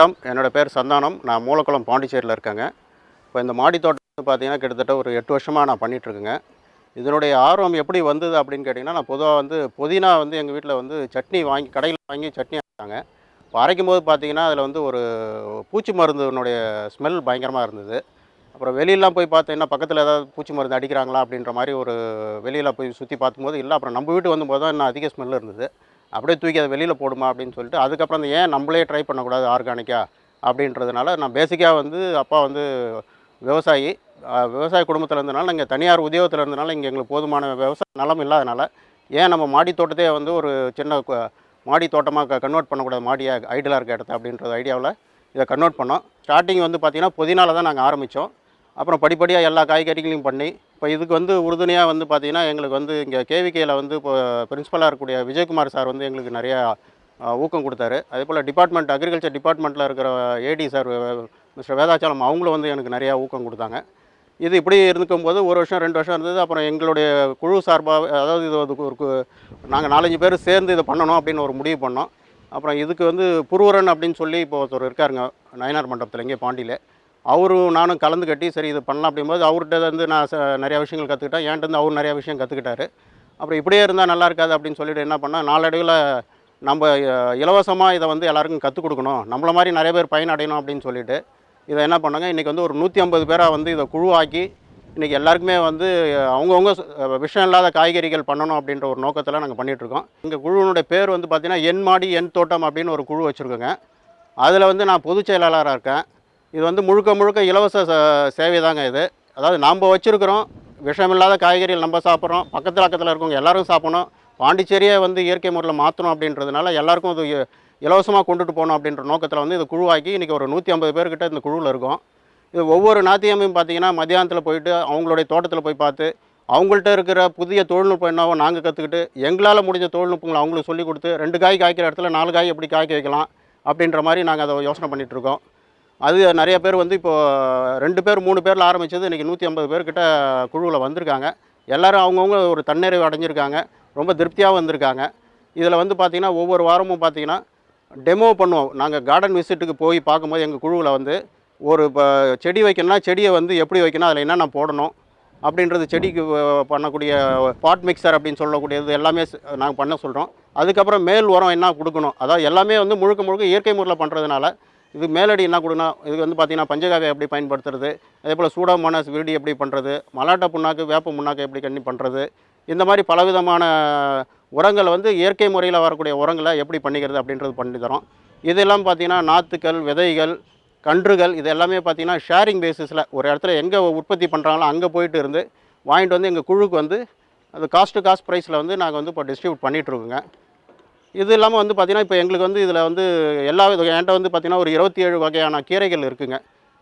வணக்கம். என்னோடய பேர் சந்தானம். நான் மூலக்குளம் பாண்டிச்சேரியில் இருக்கேங்க. இப்போ இந்த மாடி தோட்டம் வந்து பார்த்தீங்கன்னா கிட்டத்தட்ட ஒரு எட்டு வருஷமாக நான் பண்ணிகிட்ருக்கேங்க இதனுடைய ஆர்வம் எப்படி வந்தது அப்படின்னு கேட்டிங்கன்னா நான் பொதுவாக வந்து புதினா வந்து எங்கள் வீட்டில் வந்து சட்னி வாங்கி கடையில் வாங்கி சட்னி அரைச்சாங்க. இப்போ அரைக்கும் போது பார்த்தீங்கன்னா அதில் வந்து ஒரு பூச்சி மருந்துனுடைய ஸ்மெல் பயங்கரமாக இருந்தது. அப்புறம் வெளியெலாம் போய் பார்த்தீங்கன்னா பக்கத்தில் ஏதாவது பூச்சி மருந்து அடிக்கிறாங்களா அப்படின்ற மாதிரி ஒரு வெளியில் போய் சுற்றி பார்க்கும்போது இல்லை அப்புறம் நம்ம வீட்டு வந்தபோது தான் இன்னும் அதிக ஸ்மெல் இருந்தது. அப்படியே தூக்கி அதை வெளியில் போடுமா அப்படின்னு சொல்லிட்டு அதுக்கப்புறம் அந்த ஏன் நம்மளே ட்ரை பண்ணக்கூடாது ஆர்கானிக்காக அப்படின்றதுனால நான் பேசிக்காக வந்து அப்பா வந்து விவசாயி விவசாய குடும்பத்தில் இருந்தனால இங்கே தனியார் உத்தியோகத்தில் இருந்தனால இங்கே எங்களுக்கு போதுமான விவசாய நலம் இல்லாதனால ஏன் நம்ம மாடி தோட்டத்தையே வந்து ஒரு சின்ன மாடி தோட்டமாக கன்வெர்ட் பண்ணக்கூடாது மாடியாக ஐடியலாக இருக்க இடத்த அப்படின்றது ஐடியாவில் இதை கன்வெர்ட் பண்ணோம். ஸ்டார்டிங் வந்து பார்த்திங்கன்னா புதினால தான் நாங்கள் ஆரம்பித்தோம் அப்புறம் படிப்படியாக எல்லா காய்கறிகளையும் பண்ணி இப்போ இதுக்கு வந்து உறுதுணையாக வந்து பார்த்திங்கன்னா எங்களுக்கு வந்து இங்கே கேவிகேயில் வந்து இப்போ பிரின்ஸிபலாக இருக்கக்கூடிய விஜயகுமார் சார் வந்து எங்களுக்கு நிறையா ஊக்கம் கொடுத்தாரு. அதே போல் டிபார்ட்மெண்ட் அக்ரிகல்ச்சர் டிபார்ட்மெண்ட்டில் இருக்கிற ஏடி சார் மிஸ்டர் வேதாச்சலம் அவங்களும் வந்து எனக்கு நிறையா ஊக்கம் கொடுத்தாங்க. இது இப்படி இருந்துக்கும் போது ஒரு வருஷம் ரெண்டு வருஷம் இருந்தது. அப்புறம் எங்களுடைய குழு சார்பாக அதாவது இது ஒரு ஒரு நாங்கள் நாலஞ்சு பேர் சேர்ந்து இதை பண்ணணும் அப்படின்னு ஒரு முடிவு பண்ணோம். அப்புறம் இதுக்கு வந்து புருவரன் அப்படின்னு சொல்லி இப்போ ஒருத்தர் இருக்காருங்க நயனார் மண்டபத்தில் இங்கே பாண்டியில். அவரும் நானும் கலந்து கட்டி சரி இது பண்ணலாம் அப்படிங்கும்போது அவர்கிட்ட வந்து நான் நிறையா விஷயங்கள் கற்றுக்கிட்டேன் என்கிட்ட இருந்து அவர் நிறையா விஷயம் கற்றுக்கிட்டாரு அப்புறம் இப்படியே இருந்தால் நல்லா இருக்காது அப்படின்னு சொல்லிட்டு என்ன பண்ணால் நாளடைவில் நம்ம இலவசமாக இதை வந்து எல்லாருக்கும் கற்றுக் கொடுக்கணும். நம்மள மாதிரி நிறைய பேர் பயனடையணும் அப்படின்னு சொல்லிட்டு இதை என்ன பண்ணாங்க இன்றைக்கி வந்து ஒரு நூற்றி ஐம்பது பேராக வந்து இதை குழுவாக்கி இன்றைக்கி எல்லாருக்குமே வந்து அவங்கவுங்க விஷம் இல்லாத காய்கறிகள் பண்ணணும் அப்படின்ற ஒரு நோக்கத்தில் நாங்கள் பண்ணிகிட்ருக்கோம் எங்கள் குழுவினுடைய பேர் வந்து பார்த்திங்கன்னா என் மாடி என் தோட்டம் அப்படின்னு ஒரு குழு வச்சுருக்கோங்க. அதில் வந்து நான் பொதுச் செயலாளராக இருக்கேன். இது வந்து முழுக்க முழுக்க இலவச ச- சேவை தாங்க இது. அதாவது நாம் வச்சுருக்கிறோம் விஷமில்லாத காய்கறிகள் நம்ம சாப்பிட்றோம் பக்கத்தில் பக்கத்தில் இருக்கவங்க எல்லோரும் சாப்பிடணும் பாண்டிச்சேரியை வந்து இயற்கை முறையில் மாற்றணும் அப்படின்றதுனால எல்லாருக்கும் இது இலவசமாக கொண்டுட்டு போகணும் அப்படின்ற நோக்கத்தில் வந்து இது குழுவாக்கி இன்றைக்கி ஒரு நூற்றி ஐம்பது பேர்கிட்ட இந்த குழுவில் இருக்கும். இது ஒவ்வொரு நாத்தியமையும் பார்த்தீங்கன்னா மத்தியானத்தில் போயிட்டு அவங்களுடைய தோட்டத்தில் போய் பார்த்து அவங்கள்ட்ட இருக்கிற புதிய தொழில்நுட்பம் என்னவோ நாங்கள் கற்றுக்கிட்டு எங்களால் முடிஞ்ச தொழில்நுட்பங்களை அவங்களுக்கு சொல்லிக் கொடுத்து ரெண்டு காய் காய்க்கிற இடத்துல நாலு காய் எப்படி காய்க்க வைக்கலாம் அப்படின்ற மாதிரி நாங்கள் அதை யோசனை பண்ணிகிட்ருக்கோம் அது நிறைய பேர் வந்து இப்போது ரெண்டு பேர் மூணு பேரில் ஆரம்பித்தது இன்றைக்கி நூற்றி ஐம்பது பேர்கிட்ட குழுவில் வந்திருக்காங்க. எல்லோரும் அவங்கவுங்க ஒரு தன்னிறைவு அடைஞ்சிருக்காங்க. ரொம்ப திருப்தியாக வந்திருக்காங்க. இதில் வந்து பார்த்திங்கன்னா ஒவ்வொரு வாரமும் பார்த்திங்கன்னா டெமோ பண்ணுவோம். நாங்கள் கார்டன் விசிட்டுக்கு போய் பார்க்கும்போது எங்கள் குழுவில் வந்து ஒரு இப்போ செடி வைக்கணும்னா செடியை வந்து எப்படி வைக்கணும் அதில் என்னென்ன போடணும் அப்படின்றது செடிக்கு பண்ணக்கூடிய பாட் மிக்சர் அப்படின்னு சொல்லக்கூடியது எல்லாமே நாங்கள் பண்ண சொல்கிறோம் அதுக்கப்புறம் மேல் உரம் என்ன கொடுக்கணும் அதாவது எல்லாமே வந்து முழுக்க முழுக்க இயற்கை முறையில் பண்ணுறதுனால இது மேலடி என்ன கொடுனா இது வந்து பார்த்திங்கன்னா பஞ்சகாவியை எப்படி பயன்படுத்துறது அதே போல் சூடாமோனாஸ் விருடி எப்படி பண்ணுறது மலாட்டை புண்ணாக்கு வேப்ப புண்ணாக்கு எப்படி கண்ணி பண்ணுறது இந்த மாதிரி பலவிதமான உரங்களை வந்து இயற்கை முறையில் வரக்கூடிய உரங்களை எப்படி பண்ணிக்கிறது அப்படின்றது பண்ணி தரோம். இதெல்லாம் பார்த்திங்கன்னா நாற்றுக்கள் விதைகள் கன்றுகள் இது எல்லாமே பார்த்திங்கன்னா ஷேரிங் பேசிஸில் ஒரு இடத்துல எங்கே உற்பத்தி பண்ணுறாங்களோ அங்கே போயிட்டு இருந்து வாங்கிட்டு வந்து எங்கள் குழுக்கு வந்து அது காஸ்ட்டு காஸ்ட் ப்ரைஸில் வந்து நாங்கள் வந்து இப்போ டிஸ்ட்ரிபியூட் பண்ணிகிட்ருக்கோங்க இது இல்லாமல் வந்து பார்த்திங்கன்னா இப்போ எங்களுக்கு வந்து இதில் வந்து எல்லா வித என்கிட்ட வந்து பார்த்திங்கன்னா ஒரு இருபத்தி ஏழு வகையான கீரைகள் இருக்குங்க.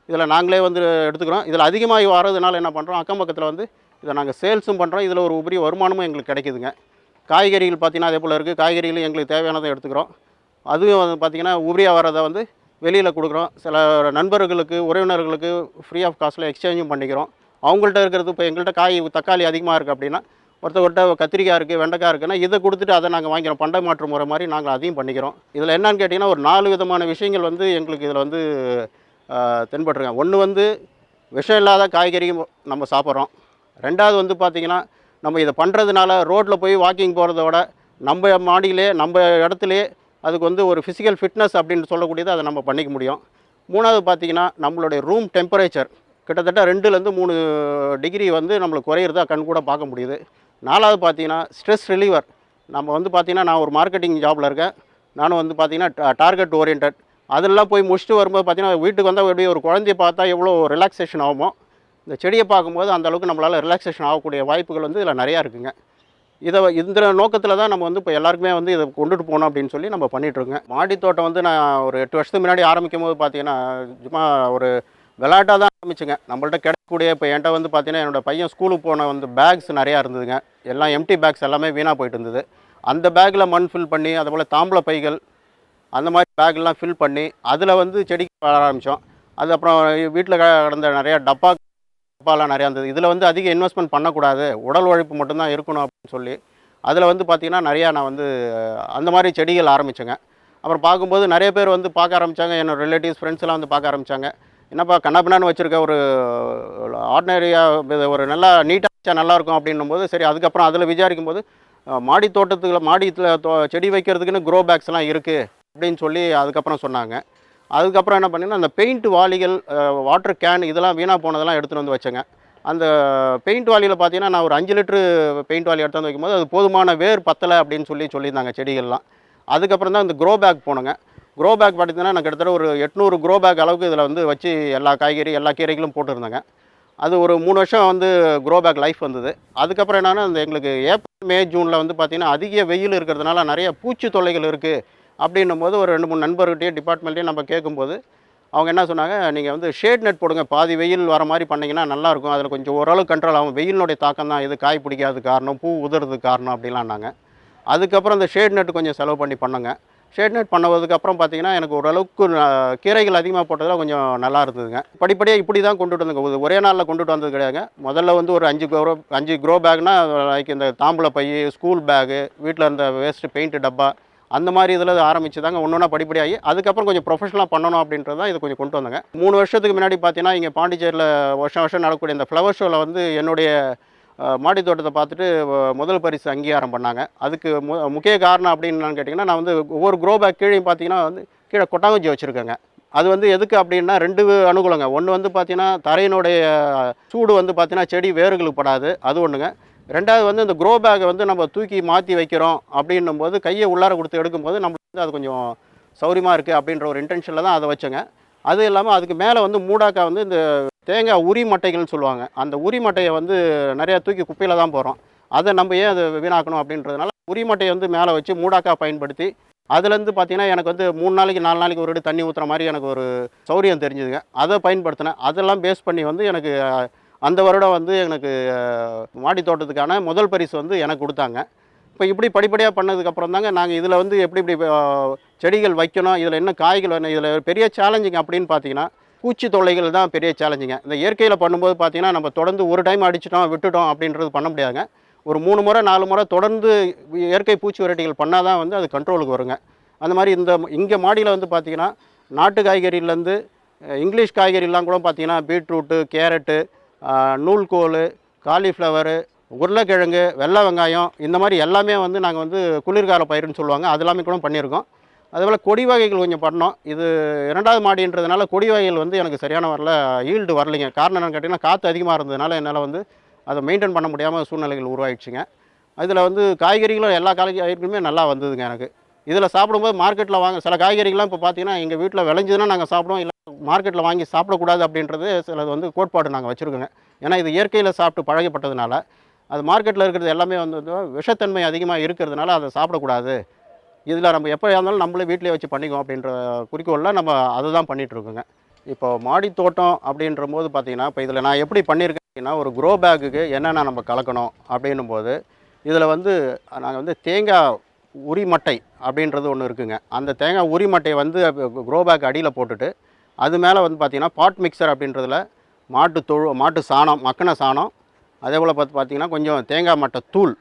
இதில் நாங்களே வந்து எடுத்துக்கிறோம். இதில் அதிகமாக வர்றதுனால என்ன பண்ணுறோம் அக்கம் பக்கத்தில் வந்து இதை நாங்கள் சேல்ஸும் பண்ணுறோம் இதில் ஒரு உபரி வருமானமும் எங்களுக்கு கிடைக்குதுங்க. காய்கறிகள் பார்த்திங்கன்னா அதே போல் இருக்குது காய்கறிகளும் எங்களுக்கு தேவையானதை எடுத்துக்கிறோம். அதுவும் வந்து பார்த்திங்கன்னா உபரியாக வர்றதை வந்து வெளியில் கொடுக்குறோம். சில நண்பர்களுக்கு உறவினர்களுக்கு ஃப்ரீ ஆஃப் காஸ்ட்டில் எக்ஸ்சேஞ்சும் பண்ணிக்கிறோம். அவங்கள்ட்ட இருக்கிறது இப்போ எங்கள்கிட்ட காய் தக்காளி அதிகமாக இருக்குது அப்படின்னா ஒருத்தவர்கிட்ட கத்திரிக்காய் இருக்குது வெண்டைக்காய் இருக்குன்னா இதை கொடுத்துட்டு அதை நாங்கள் வாங்கிக்கிறோம். பண்டை மாற்று முறை மாதிரி நாங்கள் அதையும் பண்ணிக்கிறோம். இதில் என்னன்னு கேட்டிங்கன்னா ஒரு நாலு விதமான விஷயங்கள் வந்து எங்களுக்கு இதில் வந்து ஆஹ், ஒன்று வந்து விஷம் இல்லாத காய்கறியும் நம்ம சாப்பிட்றோம். ரெண்டாவது வந்து பார்த்திங்கன்னா நம்ம இதை பண்ணுறதுனால ரோட்டில் போய் வாக்கிங் போகிறத விட நம்ம மாடியிலே நம்ம இடத்துலையே அதுக்கு வந்து ஒரு ஃபிசிக்கல் ஃபிட்னஸ் அப்படின்னு சொல்லக்கூடியது அதை நம்ம பண்ணிக்க முடியும். மூணாவது பார்த்திங்கன்னா நம்மளுடைய ரூம் டெம்பரேச்சர் கிட்டத்தட்ட ரெண்டுலேருந்து மூணு டிகிரி வந்து நம்மளுக்கு குறையிறதா கண் கூட பார்க்க முடியுது. நாலாவது பார்த்தீங்கன்னா ஸ்ட்ரெஸ் ரிலீவர் நம்ம வந்து பார்த்திங்கன்னா நான் ஒரு மார்க்கெட்டிங் ஜாபில் இருக்கேன். நானும் வந்து பார்த்திங்கன்னா டார்கெட் ஓரியன்ட் அதெல்லாம் போய் முடிச்சுட்டு வரும்போது பார்த்திங்கன்னா வீட்டுக்கு வந்தால் எப்படி ஒரு குழந்தைய பார்த்தா எவ்வளோ ரிலாக்ஸேஷன் ஆகுமோ இந்த செடியை பார்க்கும்போது அந்தளவுக்கு நம்மளால் ரிலாக்ஸேஷன் ஆகக்கூடிய வாய்ப்புகள் வந்து இதில் நிறையா இருக்குங்க. இதை இந்த நோக்கத்தில் தான் நம்ம வந்து இப்போ எல்லாருக்குமே வந்து இதை கொண்டுட்டு போகணும் அப்படின்னு சொல்லி நம்ம பண்ணிகிட்ருக்கோங்க இருக்கோங்க. மாடி தோட்டம் வந்து நான் ஒரு எட்டு வருஷத்துக்கு முன்னாடி ஆரம்பிக்கும் போது பார்த்தீங்கன்னா சும்மா ஒரு விளாட்டாக தான் ஆரம்பிச்சுங்க. நம்மள்ட்ட கிடைக்கக்கூடிய இப்போ என்கிட்ட வந்து பார்த்தீங்கன்னா என்னோட பையன் ஸ்கூலுக்கு போன வந்து பேக்ஸ் நிறையா இருந்ததுங்க. எல்லாம் எம்டி பேக்ஸ் எல்லாமே வீணாக போயிட்டு இருந்தது. அந்த பேக்கில் மண் ஃபில் பண்ணி அதுபோல் தாம்பளை பைகள் அந்த மாதிரி பேக்லாம் ஃபில் பண்ணி அதில் வந்து செடிக்கு வளர ஆரம்பித்தோம் அது அப்புறம் வீட்டில் கிடந்த நிறையா டப்பா டப்பாலாம் நிறையா இருந்தது. இதில் வந்து அதிக இன்வெஸ்ட்மெண்ட் பண்ணக்கூடாது. உடல் உழைப்பு மட்டும்தான் இருக்கணும் அப்படின்னு சொல்லி அதில் வந்து பார்த்திங்கன்னா நிறையா நான் வந்து அந்த மாதிரி செடிகள் ஆரம்பித்தேங்க அப்புறம் பார்க்கும்போது நிறைய பேர் வந்து பார்க்க ஆரம்பித்தாங்க என்னோட ரிலேட்டிவ்ஸ் ஃப்ரெண்ட்ஸ்லாம் வந்து பார்க்க ஆரம்பித்தாங்க என்னப்பா கண்ணாபின்னான்னு வச்சுருக்க ஒரு ஆர்டினரியாக ஒரு நல்லா நீட்டாக வச்சா நல்லாயிருக்கும் அப்படின்னும் போது சரி அதுக்கப்புறம் அதில் விசாரிக்கும் போது மாடி தோட்டத்துக்குள்ள மாடியில் தோ செடி வைக்கிறதுக்குன்னு க்ரோ பேக்ஸ்லாம் இருக்குது அப்படின்னு சொல்லி அதுக்கப்புறம் சொன்னாங்க. அதுக்கப்புறம் என்ன பண்ணீங்கன்னா அந்த பெயிண்ட் வாளிகள் வாட்டர் கேன் இதெல்லாம் வீணாக போனதெல்லாம் எடுத்துகிட்டு வந்து வச்சேங்க. அந்த பெயிண்ட் வாளியில் பார்த்தீங்கன்னா நான் ஒரு அஞ்சு லிட்டரு பெயிண்ட் வாலி எடுத்து வந்து வைக்கும்போது அது போதுமான வேர் பத்தலை அப்படின்னு சொல்லி சொல்லியிருந்தாங்க செடிகள்லாம். அதுக்கப்புறம் தான் இந்த க்ரோ பேக் போனோங்க. க்ரோ பேக் பார்த்தீங்கன்னா நான் கிட்டத்தட்ட ஒரு எட்நூறு க்ரோ பேக் அளவுக்கு இதில் வந்து வச்சு எல்லா காய்கறி எல்லா கீரைகளும் போட்டிருந்தேங்க. அது ஒரு மூணு வருஷம் வந்து க்ரோ பேக் லைஃப் வந்தது. அதுக்கப்புறம் என்னென்னா அந்த எங்களுக்கு ஏப்ரல் மே ஜூனில் வந்து பார்த்திங்கன்னா அதிக வெயில் இருக்கிறதுனால நிறைய பூச்சி தொல்லைகள் இருக்குது அப்படின்னும் போது ஒரு ரெண்டு மூணு நண்பர்கிட்டையும் டிபார்ட்மெண்ட்லேயும் நம்ம கேட்கும்போது அவங்க என்ன சொன்னாங்க நீங்கள் வந்து ஷேட் நெட் போடுங்க. பாதி வெயில் வர மாதிரி பண்ணிங்கன்னா நல்லாயிருக்கும் அதில் கொஞ்சம் ஓரளவு கண்ட்ரோல் ஆகும். வெயிலினுடைய தாக்கம் தான். இது காய் பிடிக்காதது காரணம். பூ உதிர்றதுக்கு காரணம் அப்படிலாம்னாங்க அதுக்கப்புறம் இந்த ஷேட் நெட் கொஞ்சம் செலவு பண்ணி பண்ணுங்க. ஷேட் நெட் பண்ணதுக்கு அப்புறம் பார்த்தீங்கன்னா எனக்கு ஓரளவுக்கு கீரைகள் அதிகமாக போட்டதில் கொஞ்சம் நல்லா இருந்ததுங்க. படிப்படியாக இப்படி தான் கொண்டுட்டு வந்தேங்க ஒரே நாளில் கொண்டுட்டு வந்தது கிடையாதுங்க. முதல்ல வந்து ஒரு அஞ்சு க்ரோ அஞ்சு க்ரோ பேக்னா லைக் இந்த தாம்பூல பை ஸ்கூல் பேகு வீட்டில் இருந்த வேஸ்ட்டு பெயிண்ட் டப்பா அந்த மாதிரி இதில் ஆரம்பிச்சு தாங்க ஒன்று ஒன்றா படிப்படியாகி அதுக்கப்புறம் கொஞ்சம் ப்ரொஃபஷனலாக பண்ணணும் அப்படின்றது தான் இது கொஞ்சம் கொண்டு வந்தாங்க. மூணு வருஷத்துக்கு முன்னாடி பார்த்தீங்கன்னா இங்கே பாண்டிச்சேரியில் வருஷம் வருஷம் நடக்கக்கூடிய இந்த ஃப்ளவர் ஷோவில் வந்து என்னுடைய மாடி தோட்டத்தை பார்த்துட்டு முதல் பரிசு அங்கீகாரம் பண்ணாங்க. அதுக்கு மு முக்கிய காரணம் அப்படின்னு என்னன்னு கேட்டிங்கன்னா நான் வந்து ஒவ்வொரு க்ரோ பேக் கீழே பார்த்தீங்கன்னா வந்து கீழே கொட்டாங்குச்சி வச்சுருக்கேங்க. அது வந்து எதுக்கு அப்படின்னா ரெண்டு அனுகூலங்க ஒன்று வந்து பார்த்தீங்கன்னா தரையினுடைய சூடு வந்து பார்த்தீங்கன்னா செடி வேர்களுக்கு படாது. அது ஒன்றுங்க ரெண்டாவது வந்து இந்த க்ரோ பேக்கை வந்து நம்ம தூக்கி மாற்றி வைக்கிறோம் அப்படின்னும் போது கையை உள்ளார கொடுத்து எடுக்கும்போது நம்மளுக்கு வந்து அது கொஞ்சம் சௌரியமாக இருக்குது அப்படின்ற ஒரு இன்டென்ஷனில் தான் அதை வச்சோங்க. அது இல்லாமல் அதுக்கு மேலே வந்து மூடாக்கா வந்து இந்த தேங்காய் உரி மட்டைகள்னு சொல்லுவாங்க. அந்த உரி மட்டையை வந்து நிறையா தூக்கி குப்பையில் தான் போகிறோம் அதை நம்ம ஏன் அதை வீணாக்கணும் அப்படின்றதுனால உரி மட்டையை வந்து மேலே வச்சு மூடாக்கா பயன்படுத்தி அதுலேருந்து பார்த்தீங்கன்னா எனக்கு வந்து மூணு நாளைக்கு நாலு நாளைக்கு ஒரு வாட்டி தண்ணி ஊற்றுற மாதிரி எனக்கு ஒரு சௌரியம் தெரிஞ்சுதுங்க. அதை பயன்படுத்தினேன். அதெல்லாம் பேஸ் பண்ணி வந்து எனக்கு அந்த வருடம் வந்து எனக்கு மாடி தோட்டத்துக்கான முதல் பரிசு வந்து எனக்கு கொடுத்தாங்க. இப்போ இப்படி படிப்படியாக பண்ணதுக்கப்புறம் தாங்க நாங்கள் இதில் வந்து எப்படி இப்படி செடிகள் வைக்கணும் இதில் என்ன காய்கள் வேணும் இதில் பெரிய சேலஞ்சிங் அப்படின்னு பார்த்தீங்கன்னா பூச்சி தொல்லைகள் தான் பெரிய சேலஞ்சுங்க இந்த இயற்கையில் பண்ணும்போது பார்த்தீங்கன்னா நம்ம தொடர்ந்து ஒரு டைம் அடிச்சிட்டோம் விட்டுட்டோம் அப்படின்றது பண்ண முடியாதுங்க. ஒரு மூணு முறை நாலு முறை தொடர்ந்து இயற்கை பூச்சி வெரைட்டிகள் பண்ணால் தான் வந்து அது கண்ட்ரோலுக்கு வருங்க. அந்த மாதிரி இந்த இங்கே மாடியில் வந்து பார்த்தீங்கன்னா நாட்டு காய்கறியிலேருந்து இங்கிலீஷ் காய்கறிலாம் கூட பார்த்தீங்கன்னா பீட்ரூட்டு கேரட்டு நூல்கோல் காலிஃப்ளவரு உருளைக்கிழங்கு வெள்ளை வெங்காயம் இந்த மாதிரி எல்லாமே வந்து நாங்கள் வந்து குளிர்கால பயிருன்னு சொல்லுவாங்க. அது எல்லாமே கூட பண்ணியிருக்கோம். அதேபோல் கொடி வகைகள் கொஞ்சம் பண்ணோம். இது இரண்டாவது மாடின்றதுனால கொடி வகைகள் வந்து எனக்கு சரியான வரல ஈல்டு வரலைங்க. காரணம் என்னென்னு கேட்டிங்கன்னா காற்று அதிகமாக இருந்ததுனால என்னால் வந்து அதை மெயின்டைன் பண்ண முடியாமல் சூழ்நிலைகள் உருவாயிடுச்சுங்க. இதில் வந்து காய்கறிகளும் எல்லா காய்கறிகளுமே நல்லா வந்ததுங்க எனக்கு. இதில் சாப்பிடும்போது மார்க்கெட்டில் வாங்க சில காய்கறிகள்லாம் இப்போ பார்த்தீங்கன்னா எங்கள் வீட்டில் விளைஞ்சதுன்னா நாங்கள் சாப்பிடுவோம். இல்லை மார்க்கெட்டில் வாங்கி சாப்பிடக்கூடாது அப்படின்றது சிலது வந்து கோட்பாடு நாங்கள் வச்சுருக்கோங்க. ஏன்னா இது இயற்கையில் சாப்பிட்டு பழகப்பட்டதுனால அது மார்க்கெட்டில் இருக்கிறது எல்லாமே வந்து விஷத்தன்மை அதிகமாக இருக்கிறதுனால அதை சாப்பிடக்கூடாது. இதில் நம்ம எப்போ இருந்தாலும் நம்மளே வீட்டிலே வச்சு பண்ணிக்குவோம் அப்படின்ற குறிக்கோளில் நம்ம அதை தான் பண்ணிகிட்ருக்கோங்க. இப்போ மாடி தோட்டம் அப்படின்ற போது பார்த்தீங்கன்னா இப்போ இதில் நான் எப்படி பண்ணியிருக்கேன் அப்படின்னா ஒரு க்ரோ பேக்குக்கு என்னென்ன நம்ம கலக்கணும் அப்படின்னும் போது இதில் வந்து நாங்கள் வந்து தேங்காய் உரிமட்டை அப்படின்றது ஒன்று இருக்குங்க. அந்த தேங்காய் உரிமட்டையை வந்து க்ரோ பேக் அடியில் போட்டுட்டு அது மேலே வந்து பார்த்திங்கன்னா பாட் மிக்சர் அப்படின்றதுல மாட்டு தொழு மாட்டு சாணம் மக்கின சாணம் அதே போல் பார்த்து பார்த்தீங்கன்னா கொஞ்சம் தேங்காய் மட்டை தூள்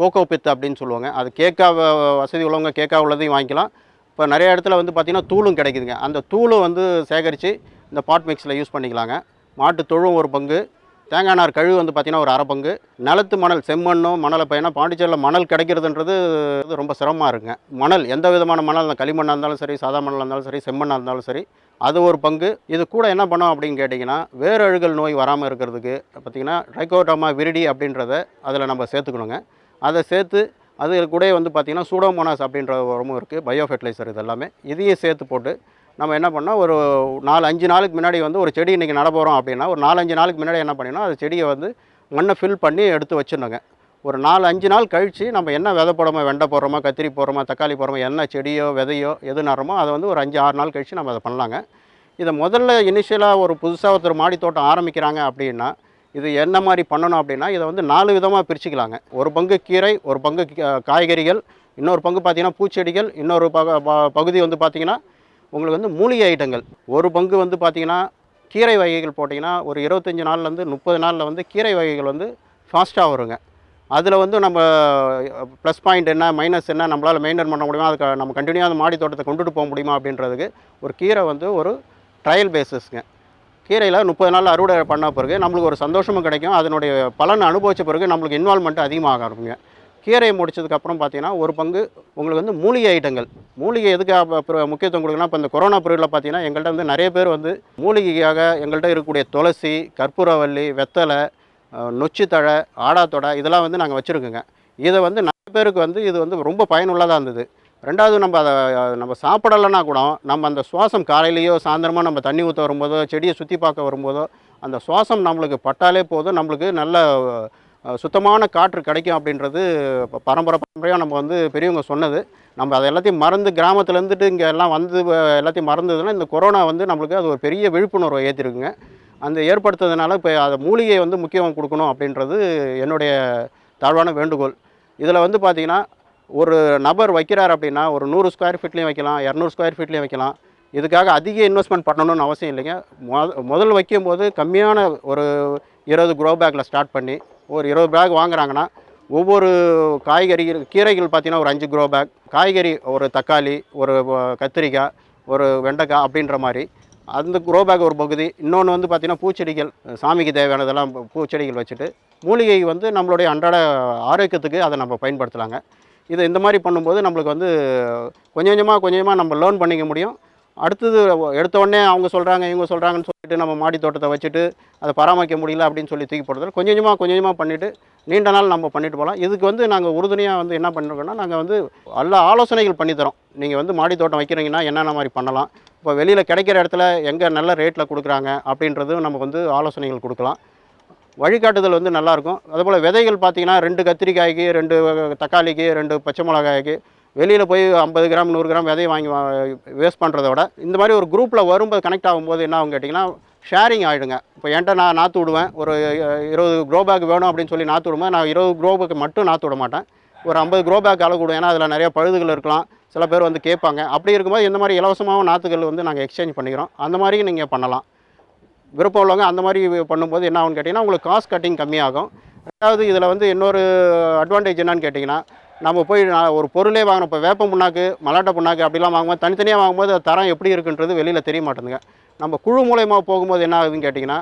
கோகோ பித்து அப்படின்னு சொல்லுவாங்க. அது கேக்கா வ- வசதி உள்ளவங்க கேக்கா உள்ளதையும் வாங்கிக்கலாம். இப்போ நிறைய இடத்துல வந்து பார்த்திங்கன்னா தூளும் கிடைக்குதுங்க. அந்த தூளும் வந்து சேகரித்து இந்த பாட் மிக்ஸில் யூஸ் பண்ணிக்கலாங்க. மாட்டு தொழும் ஒரு பங்கு தேங்காய் நார் கழுவு வந்து பார்த்திங்கன்னா ஒரு அரை பங்கு நிலத்து மணல் செம்மண்ணும் மணலை பையனா பாண்டிச்சேரியில் மணல் கிடைக்கிறதுன்றது ரொம்ப சிரமமாக இருக்குங்க. மணல் எந்த விதமான மணல் அந்த களிமண்ணாக இருந்தாலும் சரி சாதா மணலாக இருந்தாலும் சரி செம்மண்ணாக இருந்தாலும் சரி அது ஒரு பங்கு. இது கூட என்ன பண்ணோம் அப்படின்னு கேட்டிங்கன்னா வேரழுகல் நோய் வராமல் இருக்கிறதுக்கு பார்த்திங்கன்னா ட்ரைகோட்டோமா விரிடி அப்படின்றத அதில் நம்ம சேர்த்துக்கணுங்க. அதை சேர்த்து அது கூட வந்து பார்த்திங்கன்னா சூடோமோனாஸ் அப்படின்ற உரமும் இருக்குது பயோ ஃபெர்டிலைசர் இது எல்லாமே இதையும் சேர்த்து போட்டு நம்ம என்ன பண்ணோம் ஒரு நாலு அஞ்சு நாளுக்கு முன்னாடி வந்து ஒரு செடி இன்றைக்கி நட போகிறோம் அப்படின்னா ஒரு நாலஞ்சு நாளுக்கு முன்னாடி என்ன பண்ணினா அந்த செடியை வந்து மண்ணை ஃபில் பண்ணி எடுத்து வச்சிடணுங்க. ஒரு நாலு அஞ்சு நாள் கழித்து நம்ம என்ன விதை போடுறோமோ வெண்டை போடுறோமா கத்திரி போடுறோமா தக்காளி போடுறோமா என்ன செடியோ விதையோ எது நடுறோமோ அதை வந்து ஒரு அஞ்சு ஆறு நாள் கழித்து நம்ம அதை பண்ணலாங்க. இதை முதல்ல இனிஷியலாக ஒரு புதுசாக ஒருத்தர் மாடி தோட்டம் ஆரம்பிக்கிறாங்க அப்படின்னா இது என்ன மாதிரி பண்ணணும் அப்படின்னா இதை வந்து நாலு விதமாக பிரிச்சுக்கலாங்க. ஒரு பங்கு கீரை ஒரு பங்கு கீ- காய்கறிகள் இன்னொரு பங்கு பார்த்தீங்கன்னா பூச்செடிகள் இன்னொரு ப- பகுதி வந்து பார்த்தீங்கன்னா உங்களுக்கு வந்து மூலிகை ஐட்டங்கள். ஒரு பங்கு வந்து பார்த்திங்கன்னா கீரை வகைகள் போட்டிங்கன்னா ஒரு இருபத்தஞ்சி நாள்லேருந்து முப்பது நாளில் வந்து கீரை வகைகள் வந்து ஃபாஸ்ட்டாக வருங்க. அதில் வந்து நம்ம ப்ளஸ் பாயிண்ட் என்ன மைனஸ் என்ன நம்மளால் மெயின்டைன் பண்ண முடியுமா அதுக்கு நம்ம கண்டினியூ அந்த மாடி தோட்டத்தை கொண்டுட்டு போக முடியுமா அப்படின்றதுக்கு ஒரு கீரை வந்து ஒரு ட்ரையல் பேஸஸ்ங்க கீரையில் முப்பது நாள் அறுவடை பண்ண பிறகு நம்மளுக்கு ஒரு சந்தோஷமும் கிடைக்கும். அதனுடைய பலன் அனுபவித்த பிறகு நம்மளுக்கு இன்வால்மெண்ட் அதிகமாக ஆரம்பிங்க கீரையை முடிச்சதுக்கப்புறம் பார்த்தீங்கன்னா ஒரு பங்கு உங்களுக்கு வந்து மூலிகை ஐட்டங்கள். மூலிகை எதுக்கு முக்கியத்துவம் கொடுக்குன்னா இப்போ இந்த கொரோனா பீரியடில் பார்த்தீங்கன்னா எங்கள்கிட்ட வந்து நிறைய பேர் வந்து மூலிகைக்காக எங்கள்கிட்ட இருக்கக்கூடிய துளசி கற்பூரவல்லி வெத்தலை நொச்சித்தழை ஆடாத்தொடை இதெல்லாம் வந்து நாங்கள் வச்சுருக்கோங்க. இதை வந்து நிறைய பேருக்கு வந்து இது வந்து ரொம்ப பயனுள்ளதாக இருந்தது. ரெண்டாவது நம்ம அதை நம்ம சாப்பிடலைன்னா கூட நம்ம அந்த சுவாசம் காலையிலேயோ சாயந்தரமாக நம்ம தண்ணி ஊற்ற வரும்போதோ செடியை சுற்றி பார்க்க வரும்போதோ அந்த சுவாசம் நம்மளுக்கு பட்டாலே போதும். நம்மளுக்கு நல்ல சுத்தமான காற்று கிடைக்கும் அப்படின்றது ப- பரம்பரை பரம்பரையாக நம்ம வந்து பெரியவங்க சொன்னது. நம்ம அதை எல்லாத்தையும் மறந்து கிராமத்துலேருந்துட்டு இங்கே எல்லாம் வந்து எல்லாத்தையும் மறந்ததுன்னா இந்த கொரோனா வந்து நம்மளுக்கு அது ஒரு பெரிய விழிப்புணர்வை ஏற்றிருக்குங்க அந்த ஏற்படுத்துறதுனால இப்போ அதை மூலிகையை வந்து முக்கியம் கொடுக்கணும் அப்படின்றது என்னுடைய தாழ்வான வேண்டுகோள். இதில் வந்து பார்த்திங்கன்னா ஒரு நபர் வைக்கிறார் அப்படின்னா ஒரு நூறு ஸ்கொயர் ஃபீட்லேயும் வைக்கலாம் இரநூறு ஸ்கொயர் ஃபீட்லேயும் வைக்கலாம். இதுக்காக அதிக இன்வெஸ்ட்மெண்ட் பண்ணணும்னு அவசியம் இல்லைங்க. முத முதல் வைக்கும்போது கம்மியான ஒரு இருபது க்ரோ பேக்கில் ஸ்டார்ட் பண்ணி ஒரு இருபது பேக் வாங்குறாங்கன்னா ஒவ்வொரு காய்கறி கீரைகள் பார்த்தீங்கன்னா ஒரு அஞ்சு க்ரோ பேக் காய்கறி ஒரு தக்காளி ஒரு கத்திரிக்காய் ஒரு வெண்டைக்காய் அப்படின்ற மாதிரி அந்த க்ரோ பேக் ஒரு பகுதி. இன்னொன்று வந்து பார்த்திங்கன்னா பூச்செடிகள் சாமிக்கு தேவையானதெல்லாம் பூச்செடிகள் வச்சுட்டு மூலிகை வந்து நம்மளுடைய அன்றாட ஆரோக்கியத்துக்கு அதை நம்ம பயன்படுத்தலாங்க. இது இந்த மாதிரி பண்ணும்போது நம்மளுக்கு வந்து கொஞ்சம் கொஞ்சமாக கொஞ்சம் கொஞ்சமாக நம்ம லேர்ன் பண்ணிக்க முடியும். அடுத்தது எடுத்த உடனே அவங்க சொல்கிறாங்க இவங்க சொல்கிறாங்கன்னு சொல்லிட்டு நம்ம மாடி தோட்டத்தை வச்சுட்டு அதை பராமரிக்க முடியல அப்படின்னு சொல்லி தூக்கி போடுறது கொஞ்சம் கொஞ்சமாக கொஞ்சம் கொஞ்சமாக பண்ணிவிட்டு நீண்ட நாள் நம்ம பண்ணிட்டு போகலாம். இதுக்கு வந்து நாங்கள் உறுதுணையாக வந்து என்ன பண்ணிருக்கோம்னா நாங்கள் வந்து எல்லா ஆலோசனைகள் பண்ணித்தரோம் நீங்கள் வந்து மாடி தோட்டம் வைக்கிறீங்கன்னா என்னென்ன மாதிரி பண்ணலாம்? இப்போ வெளியில் கிடைக்கிற இடத்துல எங்கே நல்ல ரேட்டில் கொடுக்குறாங்க அப்படின்றதும் நமக்கு வந்து ஆலோசனைகள் கொடுக்கலாம். வழிகாட்டுதல் வந்து நல்லாயிருக்கும். அதுபோல் விதைகள் பார்த்திங்கன்னா ரெண்டு கத்திரிக்காய்க்கு ரெண்டு தக்காளிக்கு ரெண்டு பச்சை மிளகாய்க்கு வெளியில் போய் ஐம்பது கிராம் நூறு கிராம் விதையை வாங்கி வேஸ்ட் பண்ணுறத விட இந்த மாதிரி ஒரு குரூப்பில் வரும்போது கனெக்ட் ஆகும்போது என்ன ஆகும் கேட்டிங்கன்னா ஷேரிங் ஆகிடுங்க இப்போ என்கிட்ட நான் நாற்று விடுவேன். ஒரு இருபது க்ரோ பேக் வேணும் அப்படின்னு சொல்லி நாற்று விடுவேன் நான் இருபது க்ரோ பேக் மட்டும் நாற்று விட மாட்டேன். ஒரு ஐம்பது க்ரோ பேக் அளவு விடுவேன் ஏன்னா அதில் நிறைய பழுதுகள் இருக்கலாம். சில பேர் வந்து கேட்பாங்க. அப்படி இருக்கும்போது இந்த மாதிரி இலவசமாகவும் நாற்றுகள் வந்து நாங்கள் எக்ஸ்சேஞ்ச் பண்ணிக்கிறோம். அந்த மாதிரி நீங்கள் பண்ணலாம். விருப்பம் உள்ளவங்க அந்த மாதிரி பண்ணும்போது என்ன ஆகும்னு கேட்டிங்கன்னா உங்களுக்கு காஸ்ட் கட்டிங் கம்மியாகும். ரெண்டாவது இதில் வந்து இன்னொரு அட்வான்டேஜ் என்னன்னு கேட்டிங்கன்னா நம்ம போய் நான் ஒரு பொருளே வாங்கணும். இப்போ வேப்ப புண்ணாக்கு மலாட்டை புண்ணாக்கு அப்படிலாம் வாங்கும்போது தனித்தனியாக வாங்கும்போது தரம் எப்படி இருக்குன்றது வெளியில் தெரிய மாட்டேங்குதுங்க. நம்ம குழு மூலயமா போகும்போது என்ன ஆகுதுன்னு கேட்டிங்கன்னா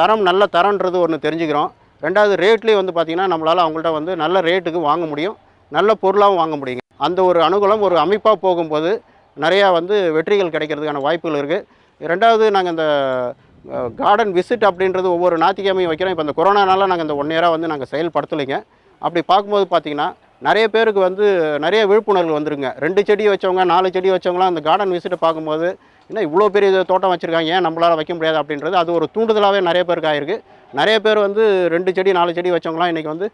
தரம் நல்ல தரம்ன்றது ஒன்று தெரிஞ்சுக்கிறோம். ரெண்டாவது ரேட்லேயும் வந்து பார்த்திங்கன்னா நம்மளால் அவங்கள்ட்ட வந்து நல்ல ரேட்டுக்கு வாங்க முடியும். நல்ல பொருளாகவும் வாங்க முடியுங்க. அந்த ஒரு அனுகூலம் ஒரு அமைப்பாக போகும்போது நிறையா வந்து வெற்றிகள் கிடைக்கிறதுக்கான வாய்ப்புகள் இருக்குது ரெண்டாவது நாங்கள் இந்த கார்டன் விசிட் அப்படின்றது ஒவ்வொரு ஞாயிற்றுக்கிழமையும் வைக்கிறோம். இப்போ இந்த கொரோனானால நாங்கள் இந்த ஒன் இயராக வந்து நாங்கள் செயல்படுத்தலைங்க. அப்படி பார்க்கும்போது பார்த்தீங்கன்னா நிறைய பேருக்கு வந்து நிறைய விழிப்புணர்வு வந்துருங்க. ரெண்டு செடி வச்சவங்க நாலு செடி வச்சவங்களாம் அந்த கார்டன் விசிட்டை பார்க்கும்போது என்ன இவ்வளோ பெரிய தோட்டம் வச்சுருக்காங்க ஏன் நம்மளால் வைக்க முடியாது அப்படின்றது அது ஒரு தூண்டுதலாகவே நிறைய பேருக்கு ஆயிருக்கு. நிறைய பேர் வந்து ரெண்டு செடி நாலு செடி வச்சவங்களாம் இன்றைக்கி வந்து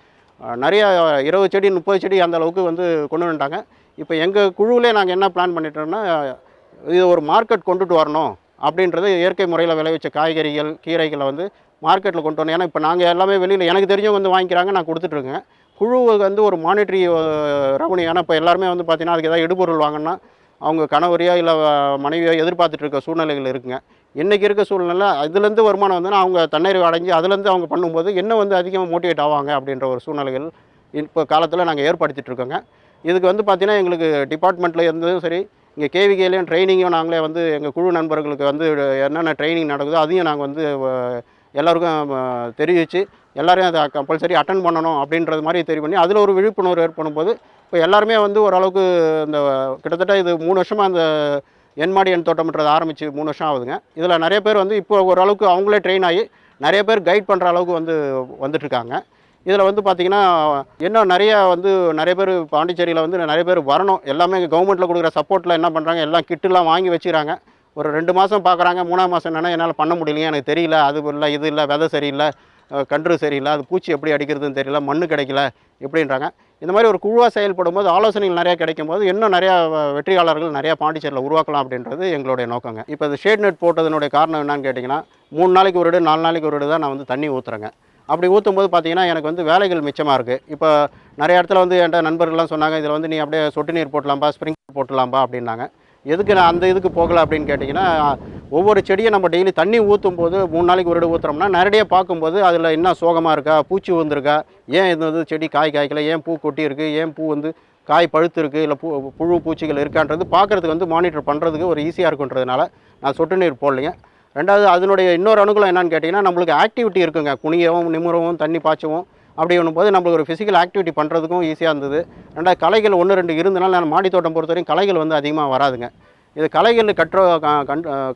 நிறைய இருபது செடி முப்பது செடி அந்த அளவுக்கு வந்து கொண்டு வந்துட்டாங்க. இப்போ எங்கள் குழுவிலே நாங்கள் என்ன பிளான் பண்ணிட்டோம்னா இது ஒரு மார்க்கெட் கொண்டுட்டு வரணும். அப்படின்றது இயற்கை முறையில் விளைவிச்ச காய்கறிகள் கீரைகளை வந்து மார்க்கெட்டில் கொண்டு வரணும் ஏன்னா இப்போ நாங்கள் எல்லாமே வெளியில் எனக்கு தெரிஞ்சவங்க வந்து வாங்கிக்கிறாங்க நான் கொடுத்துட்ருக்கேன் குழுவுக்கு வந்து ஒரு மானிட்டரி ரெவன்யூ ஏன்னா இப்போ எல்லாருமே வந்து பார்த்தீங்கன்னா அதுக்கு ஏதாவது இடுபொருள் வாங்கினா அவங்க கணவரையோ இல்லை மனைவியோ எதிர்பார்த்துட்டு இருக்க சூழ்நிலைகள் இருக்குங்க. இன்றைக்கி இருக்க சூழ்நிலை அதுலேருந்து வருமானம் வந்துன்னா அவங்க தண்ணீர் அடைஞ்சு அதுலேருந்து அவங்க பண்ணும்போது இன்னும் வந்து அதிகமாக மோட்டிவேட் ஆவாங்க அப்படின்ற ஒரு சூழ்நிலைகள் இப்போ காலத்தில் நாங்கள் ஏற்படுத்திகிட்ருக்கோங்க இதுக்கு வந்து பார்த்திங்கன்னா எங்களுக்கு டிபார்ட்மெண்ட்டில் இருந்ததும் சரி இங்கே கேவிகேலையும் ட்ரைனிங்கும் நாங்களே வந்து எங்கள் குழு நண்பர்களுக்கு வந்து என்னென்ன ட்ரைனிங் நடக்குதோ அதையும் நாங்கள் வந்து எல்லாருக்கும் தெரிவித்து எல்லாரையும் அதை கம்பல்சரி அட்டன் பண்ணணும் அப்படின்றது மாதிரி தெரிவு பண்ணி அதில் ஒரு விழிப்புணர்வு ஏற்படும் போது இப்போ எல்லாருமே வந்து ஓரளவுக்கு இந்த கிட்டத்தட்ட இது மூணு வருஷமாக அந்த என்மாடி எண் தோட்டம்ன்றது ஆரம்பித்து மூணு வருஷம் ஆகுதுங்க. இதில் நிறைய பேர் வந்து இப்போ ஓரளவுக்கு அவங்களே ட்ரெயின் ஆகி நிறைய பேர் கைட் பண்ணுற அளவுக்கு வந்து வந்துட்டுருக்காங்க இதில் வந்து பார்த்திங்கன்னா இன்னும் நிறையா வந்து நிறைய பேர் பாண்டிச்சேரியில் வந்து நிறைய பேர் வரணும். எல்லாமே கவர்மெண்ட்டில் கொடுக்குற சப்போர்ட்டில் என்ன பண்ணுறாங்க எல்லாம் கிட்டுலாம் வாங்கி வச்சுக்கிறாங்க. ஒரு ரெண்டு மாதம் பார்க்குறாங்க மூணாம் மாதம் என்னென்னா என்னால் பண்ண முடியலையே எனக்கு தெரியல அது இல்லை இது இல்லை விதை சரியில்லை கன்று சரியில்லை அது பூச்சி எப்படி அடிக்கிறதுன்னு தெரியல மண்ணு கிடைக்கல எப்படின்றாங்க இந்த மாதிரி ஒரு குழுவாக செயல்படும் போது ஆலோசனைகள் நிறையா கிடைக்கும் போது இன்னும் நிறையா வெற்றியாளர்கள் நிறையா பாண்டிச்சேரியில் உருவாக்கலாம் அப்படின்றது எங்களுடைய நோக்கங்க. இப்போ இந்த ஷேட் நெட் போட்டதனுடைய காரணம் என்னன்னு கேட்டிங்கன்னா மூணு நாளைக்கு ஒரு இடம் நாலு நாளைக்கு ஒரு இடம் தான் நான் வந்து தண்ணி ஊற்றுறேங்க அப்படி ஊற்றும் போது பார்த்தீங்கன்னா எனக்கு வந்து வேலைகள் மிச்சமாக இருக்குது இப்போ நிறைய இடத்துல வந்து என்கிட்ட நண்பர்கள்லாம் சொன்னாங்க இதில் வந்து நீ அப்படியே சொட்டு நீர் போட்டலாம்பா ஸ்ப்ரிங்க்லர் போட்டலாம்பா அப்படின்னாங்க. எதுக்கு நான் அந்த இதுக்கு போகலை அப்படின்னு கேட்டிங்கன்னா ஒவ்வொரு செடியை நம்ம டெய்லி தண்ணி ஊற்றும் போது மூணு நாளைக்கு ஒரு இடம் ஊற்றுறோம்னா நேரடியாக பார்க்கும்போது அதில் என்ன சோகமாக இருக்கா பூச்சி வந்திருக்கா ஏன் இது வந்து செடி காய் காய்க்கல ஏன் பூ கொட்டி இருக்குது ஏன் பூ வந்து காய் பழுத்து இருக்குது இல்லை பூ புழு பூச்சிகள் இருக்கான்றது பார்க்குறதுக்கு வந்து மானிட்டர் பண்ணுறதுக்கு ஒரு ஈஸியாக இருக்குன்றதுனால நான் சொட்டு நீர் போடலைங்க. ரெண்டாவது அதனுடைய இன்னொரு அனுகூலம் என்னன்னு கேட்டிங்கன்னா நம்மளுக்கு ஆக்டிவிட்டி இருக்குங்க. குனியவும் நிமிரவும் தண்ணி பாய்ச்சவும். அப்படி போது நம்மளுக்கு ஒரு ஃபிசிக்கல் ஆக்டிவிட்டி பண்ணுறதுக்கும் ஈஸியாக இருந்தது. ரெண்டாவது களைகள் ஒன்று ரெண்டு இருந்தனால நான் மாடி தோட்டம் பொறுத்தவரையும் களைகள் வந்து அதிகமாக வராதுங்க. இது களைகள் கற்று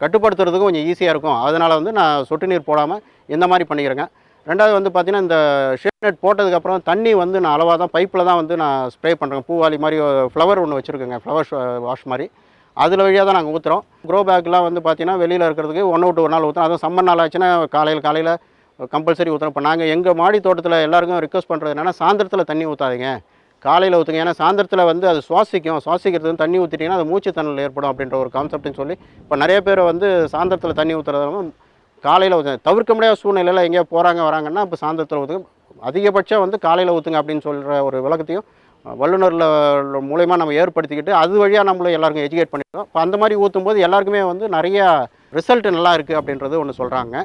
கட்டுப்படுத்துறதுக்கும் கொஞ்சம் ஈஸியாக இருக்கும். அதனால் வந்து நான் சொட்டு நீர் போடாமல் இந்த மாதிரி பண்ணிக்கிறேங்க. ரெண்டாவது வந்து பார்த்தீங்கன்னா இந்த ஷேட் நெட் போட்டதுக்கப்புறம் தண்ணி வந்து நான் அளவாக தான் பைப்பில் தான் வந்து நான் ஸ்ப்ரே பண்ணுறேன் பூவாலி மாதிரி ஃப்ளவர் ஒன்று வச்சுருக்கேங்க. ஃப்ளவர் வாஷ் மாதிரி. அதில் வழியாக தான் நாங்கள் ஊற்றுறோம் க்ரோ பேக்லாம் வந்து பார்த்தீங்கன்னா வெளியில் இருக்கிறதுக்கு ஒன்று விட்டு ஒரு நாள் ஊற்றுறோம் அதுவும் சம்மர் நாள் ஆச்சுன்னா காலையில் காலையில் கம்பல்சரி ஊற்றுறோம் இப்போ நாங்கள் எங்கள் மாடி தோட்டத்தில் எல்லாருக்கும் ரிக்வஸ்ட் பண்ணுறது என்னென்னா சாயந்தரத்தில் தண்ணி ஊற்றாதீங்க காலையில் ஊற்றுங்க ஏன்னா சாயந்தரத்தில் வந்து அது சுவாசிக்கும். சுவாசிக்கிறது தண்ணி ஊற்றிட்டிங்கன்னா அது மூச்சுத்தணல் ஏற்படும் அப்படின்ற ஒரு கான்செப்ட்னு சொல்லி இப்போ நிறைய பேர் வந்து சாயந்தரத்தில் தண்ணி ஊற்றுறதாலும் காலையில் ஊற்றுங்க தவிர்க்க முடியாத சூழ்நிலையில் எங்கேயோ போகிறாங்க வராங்கன்னா இப்போ சாயந்தரத்தில் ஊற்றுங்க அதிகபட்சம் வந்து காலையில் ஊற்றுங்க அப்படின்னு சொல்கிற ஒரு விளக்கத்தையும் வல்லுநர்கள் மூலயமா நம்ம ஏற்படுத்திக்கிட்டு அது வழியாக நம்மள எல்லாருக்கும் எஜுகேட் பண்ணிட்டோம் இப்போ அந்த மாதிரி ஊற்றும் போது எல்லாருக்குமே வந்து நிறைய ரிசல்ட் நல்லா இருக்குது அப்படின்றது ஒன்று சொல்கிறாங்க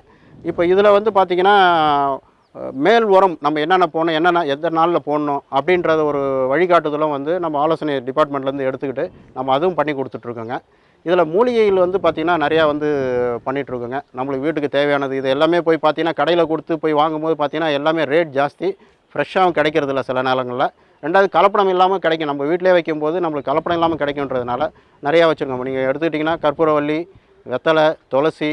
இப்போ இதில் வந்து பார்த்திங்கன்னா மேல் உரம் நம்ம என்னென்ன போடணும் என்னென்ன எந்த நாளில் போடணும் அப்படின்றத ஒரு வழிகாட்டுதலும் வந்து நம்ம ஆலோசனை டிபார்ட்மெண்ட்லேருந்து எடுத்துக்கிட்டு நம்ம அதுவும் பண்ணி கொடுத்துட்ருக்கோங்க. இதில் மூலிகைகள் வந்து பார்த்திங்கன்னா நிறையா வந்து பண்ணிகிட்ருக்கோங்க நம்மளுக்கு வீட்டுக்கு தேவையானது இது எல்லாமே போய் பார்த்தீங்கன்னா கடையில் கொடுத்து போய் வாங்கும்போது பார்த்திங்கன்னா எல்லாமே ரேட் ஜாஸ்தி. ஃப்ரெஷ்ஷாகவும் கிடைக்கிறதில்ல சில நேரங்களில். ரெண்டாவது கலப்படம் இல்லாமல் கிடைக்கும். நம்ம வீட்டிலே வைக்கும்போது நம்மளுக்கு கலப்படம் இல்லாமல் கிடைக்குன்றதுனால நிறையா வச்சுருக்கோம். நீங்கள் எடுத்துக்கிட்டிங்கன்னா கற்பூரவள்ளி வெத்தலை துளசி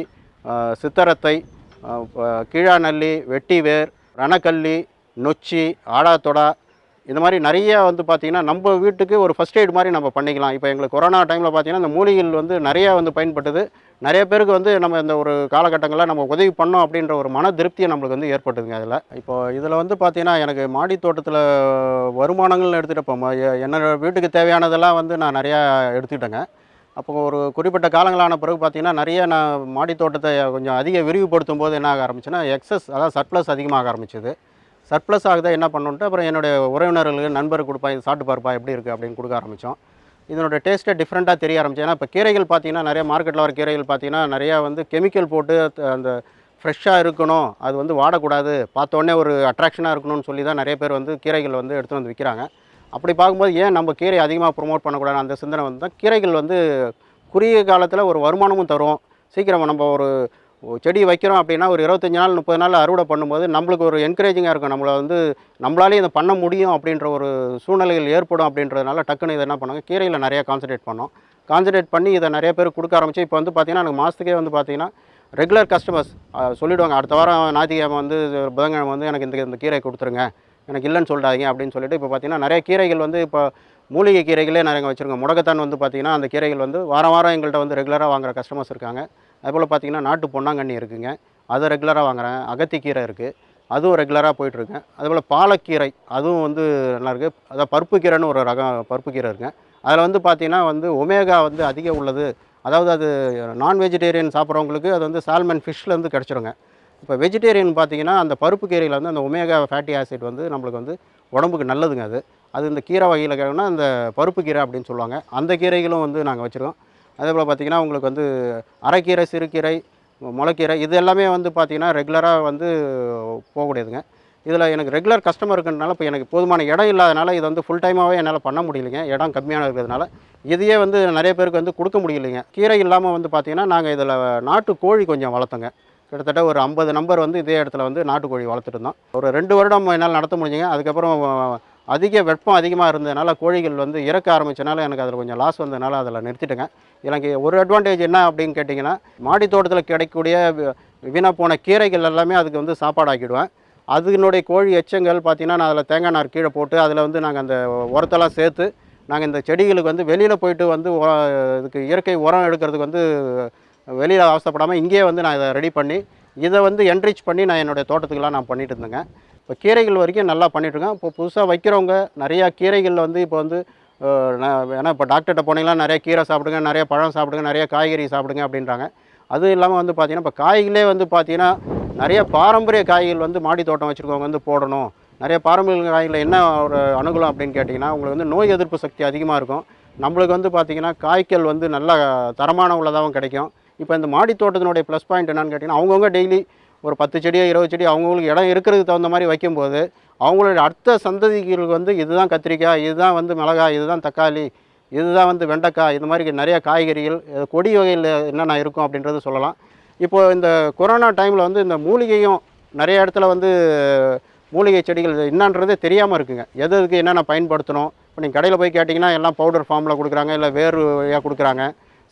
சித்தரத்தை ஆஹ், ப- கீழாநல்லி வெட்டிவேர் ரணக்கல்லி நொச்சி ஆடாத்தொடா இந்த மாதிரி நிறைய வந்து பார்த்திங்கன்னா நம்ம வீட்டுக்கு ஒரு ஃபஸ்ட் எய்ட் மாதிரி நம்ம பண்ணிக்கலாம். இப்போ எங்களுக்கு கொரோனா டைமில் பார்த்தீங்கன்னா இந்த மூலிகைகள் வந்து நிறையா வந்து பயன்பட்டது. நிறைய பேருக்கு வந்து நம்ம இந்த ஒரு காலகட்டங்களில் நம்ம உதவி பண்ணோம் அப்படின்ற ஒரு மன திருப்தியை நம்மளுக்கு வந்து ஏற்பட்டுதுங்க அதில். இப்போ இதில் வந்து பார்த்திங்கன்னா எனக்கு மாடி தோட்டத்தில் வருமானங்கள்னு எடுத்துகிட்டு இப்போ ம- வீட்டுக்கு தேவையானதெல்லாம் வந்து நான் நிறையா எடுத்துக்கிட்டேங்க அப்போ ஒரு குறிப்பிட்ட காலங்களான பிறகு பார்த்திங்கன்னா நிறைய நான் மாடி தோட்டத்தை கொஞ்சம் அதிக விரிவுபடுத்தும் போது என்ன ஆக ஆரம்பிச்சுன்னா எக்ஸஸ் அதாவது சர்ப்ளஸ் அதிகமாக ஆரம்பிச்சது. சர்ப்ளஸ் ஆகுதா என்ன பண்ணுன்ட்டு அப்புறம் என்னுடைய உறவினர்களுக்கு நண்பருக்கு கொடுப்பா இது சாப்பிட்டு பார்ப்பா எப்படி இருக்குது அப்படின்னு கொடுக்க ஆரம்பித்தோம் இதனோட டேஸ்ட்டே டிஃப்ரெண்ட்டாக தெரிய ஆரம்பிச்சு ஏன்னா இப்போ கீரைகள் பார்த்தீங்கன்னா நிறைய மார்க்கெட்டில் வர கீரைகள் பார்த்தீங்கன்னா நிறையா வந்து கெமிக்கல் போட்டு அந்த ஃப்ரெஷ்ஷாக இருக்கணும் அது வந்து வாடக்கூடாது பார்த்தோன்னே ஒரு அட்ராக்ஷனாக இருக்கணும்னு சொல்லி தான் நிறைய பேர் வந்து கீரைகள் வந்து எடுத்துகிட்டு வந்து விற்கிறாங்க அப்படி பார்க்கும்போது ஏன் நம்ம கீரை அதிகமாக ப்ரொமோட் பண்ணக்கூடாது அந்த சிந்தனை வந்து தான் கீரைகள் வந்து குறுகிய காலத்தில் ஒரு வருமானமும் தரும். சீக்கிரம் நம்ம ஒரு செடி வைக்கிறோம் அப்படின்னா ஒரு இருபத்தஞ்சி நாள் முப்பது நாள் அறுவடை பண்ணும்போது நம்மளுக்கு ஒரு என்கரேஜிங்காக இருக்கும். நம்மளை வந்து நம்மளாலே இதை பண்ண முடியும் அப்படின்ற ஒரு சூழ்நிலைகள் ஏற்படும் அப்படின்றதுனால டக்குன்னு இதை என்ன பண்ணுவாங்க கீரையில் நிறையா கான்சன்ட்ரேட் பண்ணோம். கான்சன்ட்ரேட் பண்ணி இதை நிறைய பேர் கொடுக்க ஆரம்பிச்சு இப்போ வந்து பார்த்தீங்கன்னா எனக்கு மாதத்துக்கே வந்து பார்த்தீங்கன்னா ரெகுலர் கஸ்டமர்ஸ் சொல்லிவிடுவாங்க அடுத்த வாரம் ஞாயிற்றுக்கிழமை வந்து புதன்கிழமை வந்து எனக்கு இந்த இந்த கீரை கொடுத்துருங்க. எனக்கு இல்லைன்னு சொல்லிடாதீங்க அப்படின்னு சொல்லிட்டு இப்போ பார்த்தீங்கன்னா நிறைய கீரைகள் வந்து இப்போ மூலிகை கீரைகளே நிறைய வச்சுருக்கோம். முடக்கத்தான் வந்து பார்த்தீங்கன்னா அந்த கீரைகள் வந்து வாரம் வாரம் எங்கள்கிட்ட வந்து ரெகுலராக வாங்குற கஸ்டமர்ஸ் இருக்காங்க. அதுபோல் பார்த்தீங்கன்னா நாட்டு பொன்னாங்கண்ணி இருக்குங்க. அதை ரெகுலராக வாங்குகிறேன் அகத்திக்கீரை இருக்குது அதுவும் ரெகுலராக போயிட்டுருக்கேன். அதுபோல் பாலக்கீரை அதுவும் வந்து நல்லாயிருக்கு அதான் பருப்பு கீரைன்னு ஒரு ரகம் பருப்பு கீரை இருக்குங்க அதில் வந்து பார்த்திங்கன்னா வந்து ஒமேகா வந்து அதிகம் உள்ளது. அதாவது அது நான் வெஜிடேரியன் சாப்பிட்றவங்களுக்கு அது வந்து சால்மன் ஃபிஷ்லேருந்து கிடச்சிருங்க. இப்போ வெஜிடேரியன் பார்த்தீங்கன்னா அந்த பருப்பு கீரையில் வந்து அந்த ஒமேகா ஃபேட்டி ஆசிட் வந்து நம்மளுக்கு வந்து உடம்புக்கு நல்லதுங்க அது. அது இந்த கீரை வகையில் கேட்கணும்னா அந்த பருப்பு கீரை அப்படின்னு சொல்லுவாங்க. அந்த கீரைகளும் வந்து நாங்கள் வச்சுருக்கோம். அதே போல் பார்த்திங்கன்னா உங்களுக்கு வந்து அரைக்கீரை சிறுகீரை முளைக்கீரை இது எல்லாமே வந்து பார்த்திங்கன்னா ரெகுலராக வந்து போகக்கூடியதுங்க. இதில் எனக்கு ரெகுலர் கஸ்டமர் இருக்கிறதுனால இப்போ எனக்கு போதுமான இடம் இல்லாதனால இது வந்து ஃபுல் டைமாகவே என்னால் பண்ண முடியலைங்க. இடம் கம்மியான இருக்கிறதுனால. இதையே வந்து நிறைய பேருக்கு வந்து கொடுக்க முடியலைங்க. கீரை இல்லாமல் வந்து பார்த்திங்கன்னா நாங்கள் இதில் நாட்டு கோழி கொஞ்சம் வளர்த்தோங்க. கிட்டத்தட்ட ஒரு ஐம்பது நம்பர் வந்து இதே இடத்துல வந்து நாட்டுக்கோழி வளர்த்துட்டு இருந்தோம். ஒரு ரெண்டு வருடம் என்னால் நடத்த முடிஞ்சுங்க. அதுக்கப்புறம் அதிக வெப்பம் அதிகமாக இருந்ததுனால கோழிகள் வந்து இறக்க ஆரம்பித்தனால எனக்கு அதில் கொஞ்சம் லாஸ் வந்ததுனால அதில் நிறுத்திட்டேங்க. எனக்கு ஒரு அட்வான்டேஜ் என்ன அப்படின்னு கேட்டிங்கன்னா மாடி தோட்டத்தில் கிடைக்கக்கூடிய வீணாக போன கீரைகள் எல்லாமே அதுக்கு வந்து சாப்பாடு ஆக்கிடுவேன் அதனுடைய கோழி எச்சங்கள் பார்த்தீங்கன்னா நான் அதில் தேங்காய் நார் கீழே போட்டு அதில் வந்து நாங்கள் அந்த உரத்தெல்லாம் சேர்த்து நாங்கள் இந்த செடிகளுக்கு வந்து வெளியில் போயிட்டு வந்து இதுக்கு இயற்கை உரம் எடுக்கிறதுக்கு வந்து வெளியில் அவசப்படாமல் இங்கேயே வந்து நான் இதை ரெடி பண்ணி இதை வந்து என்ரிச் பண்ணி நான் என்னுடைய தோட்டத்துக்கெலாம் நான் பண்ணிட்டு இருந்தேங்க. இப்போ கீரைகள் வரைக்கும் நல்லா பண்ணிகிட்ருக்கோம் இப்போ புதுசாக வைக்கிறவங்க நிறையா கீரைகளில் வந்து இப்போ வந்து ஏன்னா இப்போ டாக்டர்கிட்ட போனீங்கன்னா நிறைய கீரை சாப்பிடுங்க நிறைய பழம் சாப்பிடுங்க நிறைய காய்கறி சாப்பிடுங்க அப்படின்றாங்க. அதுவும் இல்லாமல் வந்து பார்த்தீங்கன்னா இப்போ காய்களே வந்து பார்த்தீங்கன்னா நிறைய பாரம்பரிய காய்கள் வந்து மாடி தோட்டம் வச்சுருக்கவங்க வந்து போடணும். நிறைய பாரம்பரிய காய்களில் என்ன ஒரு அனுகூலம் அப்படின்னு கேட்டிங்கன்னா உங்களுக்கு வந்து நோய் எதிர்ப்பு சக்தி அதிகமாக இருக்கும். நம்மளுக்கு வந்து பார்த்திங்கன்னா காய்கள் வந்து நல்ல தரமான உள்ளதாகவும் கிடைக்கும். இப்போ இந்த மாடி தோட்டத்தினுடைய ப்ளஸ் பாயிண்ட் என்னென்னு கேட்டிங்கன்னா அவங்கவுங்க டெய்லி ஒரு பத்து செடியோ இருபது செடி அவங்களுக்கு இடம் இருக்கிறதுக்கு தகுந்த மாதிரி வைக்கும்போது அவங்களுடைய அடுத்த சந்ததிகளுக்கு வந்து இதுதான் கத்திரிக்காய் இதுதான் வந்து மிளகாய் இதுதான் தக்காளி இதுதான் வந்து வெண்டைக்காய் இந்த மாதிரி நிறைய காய்கறிகள் கொடி வகையில் என்னென்ன இருக்கும் அப்படின்றது சொல்லலாம். இப்போது இந்த கொரோனா டைமில் வந்து இந்த மூலிகையும் நிறைய இடத்துல வந்து மூலிகை செடிகள் என்னன்றதே தெரியாமல் இருக்குங்க. எது எதுக்கு என்னென்ன பயன்படுத்தணும்? இப்போ நீங்கள் கடையில் போய் கேட்டிங்கன்னா எல்லாம் பவுடர் ஃபார்மில் கொடுக்குறாங்க இல்லை வேறு வழியாக கொடுக்குறாங்க.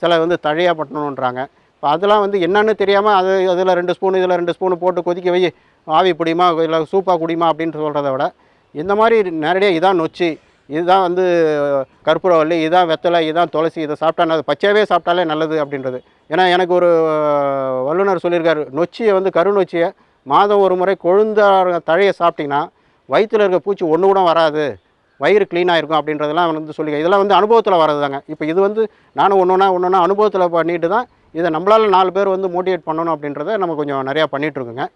சில வந்து தழையாக பட்டணுன்றாங்க இப்போ அதெல்லாம் வந்து என்னன்னு தெரியாமல் அது அதில் ரெண்டு ஸ்பூன் இதில் ரெண்டு ஸ்பூன் போட்டு கொதிக்க வை. ஆவி பிடிமா இல்லை சூப்பாக குடிமா அப்படின்னு சொல்கிறத விட இந்த மாதிரி நேரடியாக இதான் நொச்சி இதுதான் வந்து கற்பூரவல்லி இதான் வெத்தலை இதான் துளசி இதை சாப்பிட்டா நல்லது. பச்சையாகவே சாப்பிட்டாலே நல்லது அப்படின்றது. ஏன்னா எனக்கு ஒரு வல்லுநர் சொல்லியிருக்காரு நொச்சியை வந்து கருநொச்சியை மாதம் ஒரு முறை கொழுந்த தழையை சாப்பிட்டிங்கன்னா வயிற்றில் இருக்க பூச்சி ஒன்று கூட வராது. வயிறு க்ளீனாக இருக்கும் அப்படின்றதெல்லாம் வந்து சொல்லி இதெல்லாம் வந்து அனுபவத்தில் வர்றதுதாங்க. இப்போ இது வந்து நானும் ஒன்று ஒன்றா ஒன்று ஒன்றா அனுபவத்தில் பண்ணிட்டு தான் இதை நம்மளால் நாலு பேர் வந்து மோட்டிவேட் பண்ணணும் அப்படின்றத நம்ம கொஞ்சம் நிறையா பண்ணிகிட்ருக்குங்க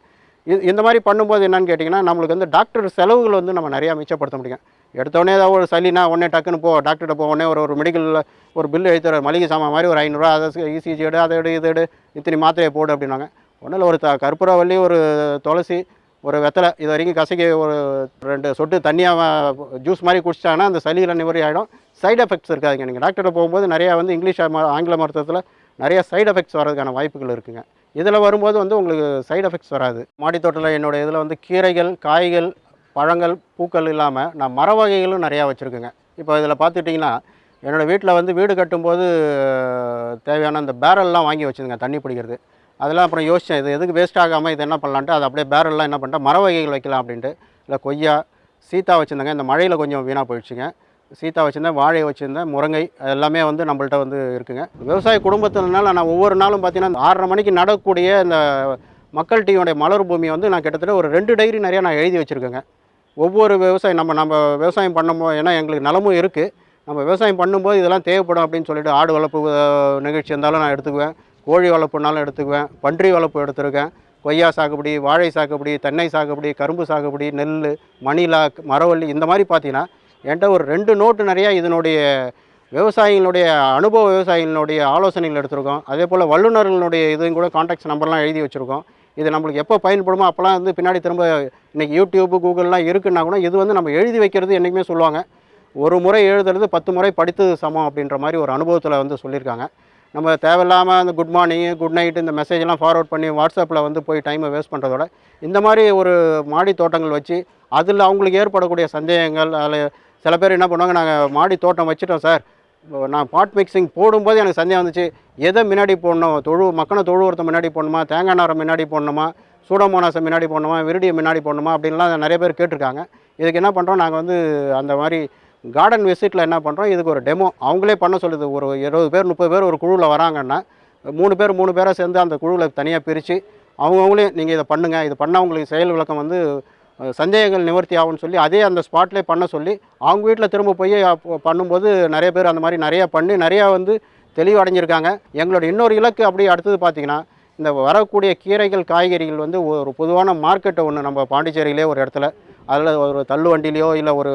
இது இந்த மாதிரி பண்ணும்போது என்னன்னு கேட்டிங்கன்னா நம்மளுக்கு வந்து டாக்டர் செலவுகள் வந்து நம்ம நிறையா மிச்சப்படுத்த முடியும். எடுத்தோடனே ஏதாவது ஒரு சளினா உடனே டக்குன்னு போ டாக்டர்கிட்ட போ உடனே ஒரு ஒரு மெடிக்கலில் ஒரு பில்லு எழுத்துற மளிகை சாமான் மாதிரி ஒரு ஐநூறுரூவா அதை இசிஜி எடு அதை எடு இது எடு இத்தனை மாத்திரையை போடு அப்படின்னாங்க. ஒன்றில் இல்லை ஒரு த கற்பூரவல்லி ஒரு துளசி ஒரு வெத்தலை இது வரைக்கும் கசக்கி ஒரு ரெண்டு சொட்டு தண்ணியாக ஜூஸ் மாதிரி குடிச்சிட்டாங்கன்னா அந்த சளியில் நிவரி ஆகிடும் சைடு எஃபெக்ட்ஸ் இருக்காதுங்க. நீங்கள் டாக்டர்கிட்ட போகும்போது நிறையா வந்து இங்கிலீஷ் ஆங்கில மருத்துவத்தில் நிறைய சைடு எஃபெக்ட்ஸ் வர்றதுக்கான வாய்ப்புகள் இருக்குங்க. இதில் வரும்போது வந்து உங்களுக்கு சைடு எஃபெக்ட்ஸ் வராது. மாடி தோட்டத்தில் என்னோட இதில் வந்து கீரைகள் காய்கள் பழங்கள் பூக்கள் இல்லாமல் நான் மர வகைகளும் நிறையா வச்சுருக்கேங்க. இப்போ இதில் பார்த்துட்டிங்கன்னா என்னோடய வீட்டில் வந்து வீடு கட்டும்போது தேவையான அந்த பேரல்லாம் வாங்கி வச்சுருங்க தண்ணி பிடிக்கிறது. அதெல்லாம் அப்புறம் யோசித்தேன் இது எதுக்கு வேஸ்ட் ஆகாமல் இது என்ன பண்ணலான்ட்டு அது அப்படியே பேரல்லாம் என்ன பண்ணிட்டேன் மர வகைகள் வைக்கலாம் அப்படின்ட்டு. இல்லை கொய்யா சீத்தா வச்சுருந்தேங்க இந்த மழையில் கொஞ்சம் வீணாக போயிடுச்சுங்க. சீத்தா வச்சுருந்தேன் வாழை வச்சுருந்தேன் முருங்கை அது எல்லாமே வந்து நம்மள்ட்ட வந்து இருக்குங்க. விவசாய குடும்பத்தினால நான் ஒவ்வொரு நாளும் பார்த்தீங்கன்னா ஆறரை மணிக்கு நடக்கூடிய இந்த மக்கள் டீயோடைய மலர் பூமியை வந்து நான் கிட்டத்தட்ட ஒரு ரெண்டு டைரி நிறையா நான் எழுதி வச்சுருக்கேங்க. ஒவ்வொரு விவசாயம் நம்ம நம்ம விவசாயம் பண்ணும்போது ஏன்னா எங்களுக்கு நிலமும் இருக்குது நம்ம விவசாயம் பண்ணும்போது இதெல்லாம் தேவைப்படும் அப்படின்னு சொல்லிட்டு ஆடு வளர்ப்பு நிகழ்ச்சி இருந்தாலும் நான் எடுத்துக்குவேன். கோழி வளர்ப்புனாலும் எடுத்துக்குவேன். பன்றி வளர்ப்பு எடுத்திருக்கேன். கொய்யா சாகுபடி வாழை சாகுபடி தென்னை சாகுபடி கரும்பு சாகுபடி நெல் மணிலா மரவள்ளி இந்த மாதிரி பார்த்தீங்கன்னா என்கிட்ட ஒரு ரெண்டு நோட்டு நிறையா இதனுடைய விவசாயிகளுடைய அனுபவ விவசாயிகளுடைய ஆலோசனைகள் எடுத்திருக்கோம். அதே போல் வல்லுநர்களுடைய இதையும் கூட காண்டாக்ட்ஸ் நம்பர்லாம் எழுதி வச்சுருக்கோம். இது நம்மளுக்கு எப்போ பயன்படுமோ அப்போலாம் வந்து பின்னாடி திரும்ப இன்றைக்கி யூடியூப்பு கூகுள்லாம் இருக்குன்னா கூட இது வந்து நம்ம எழுதி வைக்கிறது என்றைக்குமே சொல்லுவாங்க. ஒரு முறை எழுதுறது பத்து முறை படித்தது சமம் அப்படின்ற மாதிரி ஒரு அனுபவத்தில் வந்து சொல்லியிருக்காங்க. நம்ம தேவையில்லாமல் அந்த குட் மார்னிங் குட் நைட் இந்த மெசேஜ்லாம் ஃபார்வர்ட் பண்ணி வாட்ஸ்அப்பில் வந்து போய் டைமை வேஸ்ட் பண்ணுறதோட இந்த மாதிரி ஒரு மாடி தோட்டங்கள் வச்சு அதில் அவங்களுக்கு ஏற்படக்கூடிய சந்தேகங்கள் அதில் சில பேர் என்ன பண்ணுவாங்க நாங்கள் மாடி தோட்டம் வச்சுட்டோம் சார். நான் பாட் மிக்சிங் போடும்போது எனக்கு சந்தேகம் வந்துச்சு. எதை முன்னாடி போடணும்? தொழு மக்கனை தொழு முன்னாடி போடணுமா? தேங்காய் நாரம் முன்னாடி போடணுமா? சூடோமோனாஸை முன்னாடி போடணுமா? விருடியை முன்னாடி போடணுமா? அப்படின்லாம் நிறைய பேர் கேட்டிருக்காங்க. இதுக்கு என்ன பண்ணுறோம் நாங்கள் வந்து அந்த மாதிரி கார்டன் விசிட்டில் என்ன பண்ணுறோம் இதுக்கு ஒரு டெமோ அவங்களே பண்ண சொல்லுது. ஒரு இருபது பேர் முப்பது பேர் ஒரு குழுவில் வராங்கன்னா மூணு பேர் மூணு பேரை சேர்ந்து அந்த குழுவில் தனியாக பிரித்து அவங்கவுங்களே நீங்கள் இதை பண்ணுங்கள் இது பண்ணால் உங்களுக்கு செயல் விளக்கம் வந்து சந்தேகங்கள் நிவர்த்தி ஆகும்னு சொல்லி அதே அந்த ஸ்பாட்லேயே பண்ண சொல்லி அவங்க வீட்டில் திரும்ப போய் அப்போ பண்ணும்போது நிறைய பேர் அந்த மாதிரி நிறையா பண்ணி நிறையா வந்து தெளிவடைஞ்சிருக்காங்க எங்களோட இன்னொரு இலக்கு அப்படியே அடுத்தது பார்த்திங்கன்னா இந்த வரக்கூடிய கீரைகள் காய்கறிகள் வந்து ஒரு பொதுவான மார்க்கெட்டை ஒன்று நம்ம பாண்டிச்சேரியிலே ஒரு இடத்துல அதில் ஒரு தள்ளு வண்டியிலையோ இல்லை ஒரு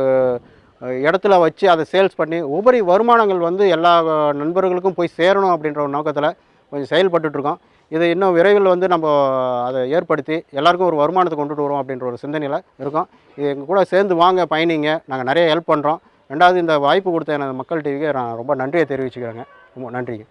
இடத்துல வச்சு அதை சேல்ஸ் பண்ணி உபரி வருமானங்கள் வந்து எல்லா நண்பர்களுக்கும் போய் சேரணும் அப்படின்ற ஒரு நோக்கத்தில் கொஞ்சம் செயல்பட்டுட்ருக்கோம் இது இன்னும் விரைவில் வந்து நம்ம அதை ஏற்படுத்தி எல்லாருக்கும் ஒரு வருமானத்தை கொண்டுட்டு வரோம் அப்படின்ற ஒரு சிந்தனையில் இருக்கோம். இது எங்கள் கூட சேர்ந்து வாங்க பயணிங்க. நாங்கள் நிறைய ஹெல்ப் பண்ணுறோம் ரெண்டாவது இந்த வாய்ப்பு கொடுத்த எனது மக்கள் டிவிக்கு நான் ரொம்ப நன்றியை தெரிவிச்சுக்கிறேங்க. ரொம்ப நன்றிங்க.